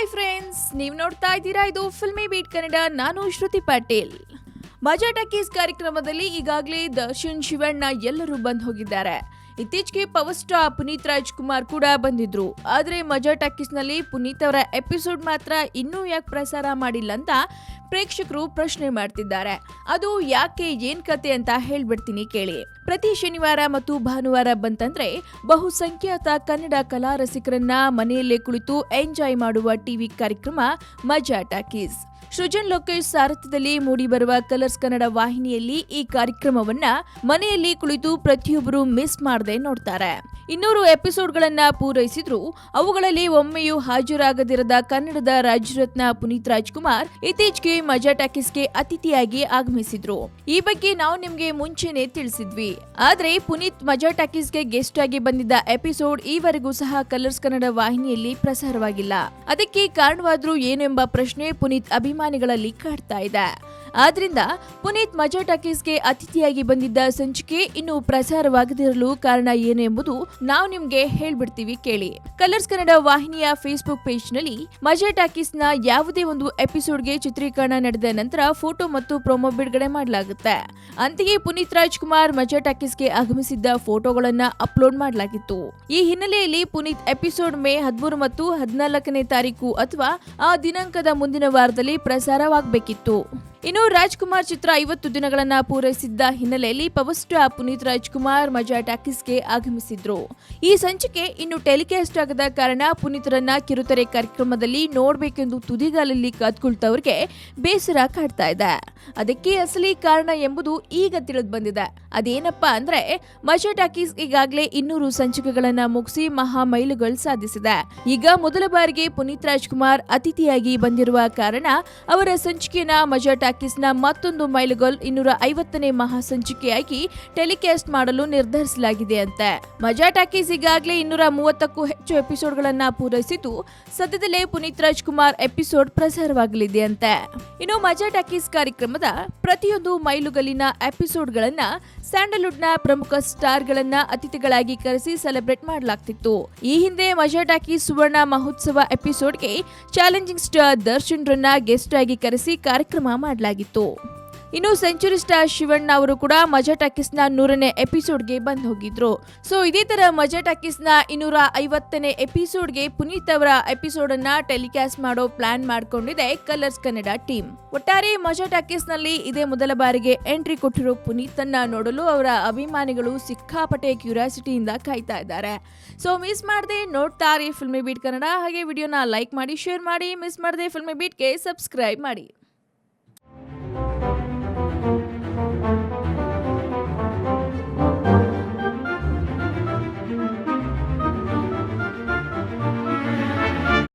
Hi friends ನೀವು ನೋಡ್ತಾ ಇದ್ದೀರಾ? ಇದು ಫಿಲ್ಮಿ ಬೀಟ್ ಕನ್ನಡ. ನಾನು ಶ್ರುತಿ ಪಾಟೀಲ್. ಮಜಾ ಟಕೀಸ್ ಕಾರ್ಯಕ್ರಮದಲ್ಲಿ ಈಗಾಗಲೇ ದರ್ಶನ್, ಶಿವಣ್ಣ ಎಲ್ಲರೂ ಬಂದು ಹೋಗಿದ್ದಾರೆ. ಇತ್ತೀಚೆಗೆ ಪವರ್ ಸ್ಟಾರ್ ಪುನೀತ್ ರಾಜ್ಕುಮಾರ್ ಕೂಡ ಬಂದಿದ್ರು. ಆದರೆ ಮಜಾ ಟಾಕೀಸ್ನಲ್ಲಿ ಪುನೀತ್ ಅವರ ಎಪಿಸೋಡ್ ಮಾತ್ರ ಇನ್ನೂ ಯಾಕೆ ಪ್ರಸಾರ ಮಾಡಿಲ್ಲ ಅಂತ ಪ್ರೇಕ್ಷಕರು ಪ್ರಶ್ನೆ ಮಾಡ್ತಿದ್ದಾರೆ. ಅದು ಯಾಕೆ ಏನ್ ಕತೆ ಅಂತ ಹೇಳ್ಬಿಡ್ತೀನಿ ಕೇಳಿ. ಪ್ರತಿ ಶನಿವಾರ ಮತ್ತು ಭಾನುವಾರ ಬಂತಂದ್ರೆ ಬಹುಸಂಖ್ಯಾತ ಕನ್ನಡ ಕಲಾ ರಸಿಕರನ್ನ ಮನೆಯಲ್ಲೇ ಕುಳಿತು ಎಂಜಾಯ್ ಮಾಡುವ ಟಿವಿ ಕಾರ್ಯಕ್ರಮ ಮಜಾ ಟಾಕೀಸ್. ಸೃಜನ್ ಲೋಕೇಶ್ ಸಾರಥ್ಯದಲ್ಲಿ ಮೂಡಿಬರುವ ಕಲರ್ಸ್ ಕನ್ನಡ ವಾಹಿನಿಯಲ್ಲಿ ಈ ಕಾರ್ಯಕ್ರಮವನ್ನ ಮನೆಯಲ್ಲಿ ಕುಳಿತು ಪ್ರತಿಯೊಬ್ಬರು ಮಿಸ್ ಮಾಡದೆ ನೋಡ್ತಾರೆ. ಇನ್ನೂರು ಎಪಿಸೋಡ್ಗಳನ್ನ ಪೂರೈಸಿದ್ರು ಅವುಗಳಲ್ಲಿ ಒಮ್ಮೆಯೂ ಹಾಜರಾಗದಿರದ ಕನ್ನಡದ ರಾಜರತ್ನ ಪುನೀತ್ ರಾಜ್ಕುಮಾರ್. ಇತ್ತೀಚೆಗೆ ಮಜಾ ಟಾಕೀಸ್ಗೆ ಅತಿಥಿಯಾಗಿ ಆಗಮಿಸಿದ್ರು. ಈ ಬಗ್ಗೆ ನಾವು ನಿಮ್ಗೆ ಮುಂಚೆನೆ ತಿಳಿಸಿದ್ವಿ. ಆದ್ರೆ ಪುನೀತ್ ಮಜಾ ಟಾಕೀಸ್ಗೆ ಗೆಸ್ಟ್ ಆಗಿ ಬಂದಿದ್ದ ಎಪಿಸೋಡ್ ಈವರೆಗೂ ಸಹ ಕಲರ್ಸ್ ಕನ್ನಡ ವಾಹಿನಿಯಲ್ಲಿ ಪ್ರಸಾರವಾಗಿಲ್ಲ. ಅದಕ್ಕೆ ಕಾರಣವಾದ್ರೂ ಏನೆಂಬ ಪ್ರಶ್ನೆ ಪುನೀತ್ ಅಭಿಮಾನಿಗಳಲ್ಲಿ ಕಾಡ್ತಾ ಇದೆ. ಆದ್ರಿಂದ ಪುನೀತ್ ಮಜಾ ಟಾಕೀಸ್ಗೆ ಅತಿಥಿಯಾಗಿ ಬಂದಿದ್ದ ಸಂಚಿಕೆ ಇನ್ನು ಪ್ರಸಾರವಾಗದಿರಲು ಕಾರಣ ಏನು ಎಂಬುದು ನಾವು ನಿಮ್ಗೆ ಹೇಳ್ಬಿಡ್ತೀವಿ ಕೇಳಿ. ಕಲರ್ಸ್ ಕನ್ನಡ ವಾಹಿನಿಯ ಫೇಸ್ಬುಕ್ ಪೇಜ್ನಲ್ಲಿ ಮಜಾ ಟಾಕೀಸ್ನ ಯಾವುದೇ ಒಂದು ಎಪಿಸೋಡ್ಗೆ ಚಿತ್ರೀಕರಣ ನಡೆದ ನಂತರ ಫೋಟೋ ಮತ್ತು ಪ್ರೊಮೋ ಬಿಡುಗಡೆ ಮಾಡಲಾಗುತ್ತೆ. ಅಂತೆಯೇ ಪುನೀತ್ ರಾಜ್ಕುಮಾರ್ ಮಜಾ ಟಾಕೀಸ್ಗೆ ಆಗಮಿಸಿದ್ದ ಫೋಟೋಗಳನ್ನ ಅಪ್ಲೋಡ್ ಮಾಡಲಾಗಿತ್ತು. ಈ ಹಿನ್ನೆಲೆಯಲ್ಲಿ ಪುನೀತ್ ಎಪಿಸೋಡ್ ಮೇ ಹದಿಮೂರು ಮತ್ತು ಹದಿನಾಲ್ಕನೇ ತಾರೀಕು ಅಥವಾ ಆ ದಿನಾಂಕದ ಮುಂದಿನ ವಾರದಲ್ಲಿ ಪ್ರಸಾರವಾಗಬೇಕಿತ್ತು. ಇನ್ನು ರಾಜ್ಕುಮಾರ್ ಚಿತ್ರ ಐವತ್ತು ದಿನಗಳನ್ನ ಪೂರೈಸಿದ್ದ ಹಿನ್ನೆಲೆಯಲ್ಲಿ ಪವರ್ ಸ್ಟಾರ್ ಪುನೀತ್ ರಾಜ್ಕುಮಾರ್ ಮಜಾ ಟಾಕೀಸ್ಗೆ ಆಗಮಿಸಿದ್ರು. ಈ ಸಂಚಿಕೆ ಇನ್ನು ಟೆಲಿಕಾಸ್ಟ್ ಆಗದ ಕಾರಣ ಪುನೀತ್ರನ್ನ ಕಿರುತೆರೆ ಕಾರ್ಯಕ್ರಮದಲ್ಲಿ ನೋಡಬೇಕೆಂದು ತುದಿಗಾಲಲ್ಲಿ ಕಾದ್ಕೊಳ್ತವ್ರಿಗೆ ಬೇಸರ ಕಾಡ್ತಾ ಇದೆ. ಅದಕ್ಕೆ ಅಸಲಿ ಕಾರಣ ಎಂಬುದು ಈಗ ತಿಳಿದು ಬಂದಿದೆ. ಅದೇನಪ್ಪಾ ಅಂದ್ರೆ ಮಜಾ ಟಾಕೀಸ್ ಈಗಾಗಲೇ ಇನ್ನೂರು ಸಂಚಿಕೆಗಳನ್ನ ಮುಗಿಸಿ ಮಹಾ ಮೈಲುಗಳು ಸಾಧಿಸಿದೆ. ಈಗ ಮೊದಲ ಬಾರಿಗೆ ಪುನೀತ್ ರಾಜ್ಕುಮಾರ್ ಅತಿಥಿಯಾಗಿ ಬಂದಿರುವ ಕಾರಣ ಅವರ ಸಂಚಿಕೆನ ಮಜಾ ಟಾಕೀಸ್ನ ಮತ್ತೊಂದು ಮೈಲುಗಲ್ ಇನ್ನೂರ ಐವತ್ತನೇ ಮಹಾಸಂಚಿಕೆಯಾಗಿ ಟೆಲಿಕಾಸ್ಟ್ ಮಾಡಲು ನಿರ್ಧರಿಸಲಾಗಿದೆ ಅಂತೆ. ಮಜಾ ಟಾಕೀಸ್ ಈಗಾಗಲೇ ಇನ್ನೂರ ಮೂವತ್ತಕ್ಕೂ ಹೆಚ್ಚು ಎಪಿಸೋಡ್ಗಳನ್ನು ಪೂರೈಸಿದ್ದು, ಸದ್ಯದಲ್ಲೇ ಪುನೀತ್ ರಾಜ್ಕುಮಾರ್ ಎಪಿಸೋಡ್ ಪ್ರಸಾರವಾಗಲಿದೆ ಅಂತೆ. ಇನ್ನು ಮಜಾ ಟಾಕೀಸ್ ಕಾರ್ಯಕ್ರಮದ ಪ್ರತಿಯೊಂದು ಮೈಲುಗಲ್ಲಿನ ಎಪಿಸೋಡ್ಗಳನ್ನ ಸ್ಯಾಂಡಲ್ವುಡ್ನ ಪ್ರಮುಖ ಸ್ಟಾರ್ಗಳನ್ನ ಅತಿಥಿಗಳಾಗಿ ಕರೆಸಿ ಸೆಲೆಬ್ರೇಟ್ ಮಾಡಲಾಗ್ತಿತ್ತು. ಈ ಹಿಂದೆ ಮಜಾಟಾಕಿ ಸುವರ್ಣ ಮಹೋತ್ಸವ ಎಪಿಸೋಡ್ಗೆ ಚಾಲೆಂಜಿಂಗ್ ಸ್ಟಾರ್ ದರ್ಶನ್ ರನ್ನ ಗೆಸ್ಟ್ ಆಗಿ ಕರೆಸಿ ಕಾರ್ಯಕ್ರಮ ಮಾಡಲಾಗಿತ್ತು. ಇನ್ನು ಸೆಂಚುರಿ ಸ್ಟಾರ್ ಶಿವಣ್ಣ ಅವರು ಕೂಡ ಮಜಾ ಟಾಕೀಸ್ನ ನೂರನೇ ಎಪಿಸೋಡ್ಗೆ ಬಂದು ಹೋಗಿದ್ರು. ಸೊ, ಇದೇ ತರ ಮಜಾ ಟಾಕೀಸ್ನ ಇನ್ನೂರ ಐವತ್ತನೇ ಎಪಿಸೋಡ್ಗೆ ಪುನೀತ್ ಅವರ ಎಪಿಸೋಡ್ ಅನ್ನ ಟೆಲಿಕಾಸ್ಟ್ ಮಾಡೋ ಪ್ಲಾನ್ ಮಾಡಿಕೊಂಡಿದೆ ಕಲರ್ಸ್ ಕನ್ನಡ ಟೀಮ್. ಒಟ್ಟಾರೆ ಮಜಾ ಟಾಕೀಸ್ನಲ್ಲಿ ಇದೇ ಮೊದಲ ಬಾರಿಗೆ ಎಂಟ್ರಿ ಕೊಟ್ಟಿರೋ ಪುನೀತ್ ಅನ್ನ ನೋಡಲು ಅವರ ಅಭಿಮಾನಿಗಳು ಸಿಕ್ಕಾಪಟ್ಟೆ ಕ್ಯೂರಿಯಾಸಿಟಿಯಿಂದ ಕಾಯ್ತಾ ಇದ್ದಾರೆ. ಸೊ, ಮಿಸ್ ಮಾಡದೆ ನೋಡ್ತಾರೆ ಫಿಲ್ಮಿ ಬೀಟ್ ಕನ್ನಡ. ಹಾಗೆ ವಿಡಿಯೋನ ಲೈಕ್ ಮಾಡಿ, ಶೇರ್ ಮಾಡಿ. ಮಿಸ್ ಮಾಡದೆ ಫಿಲ್ಮಿ ಬೀಟ್ಗೆ ಸಬ್ಸ್ಕ್ರೈಬ್ ಮಾಡಿ.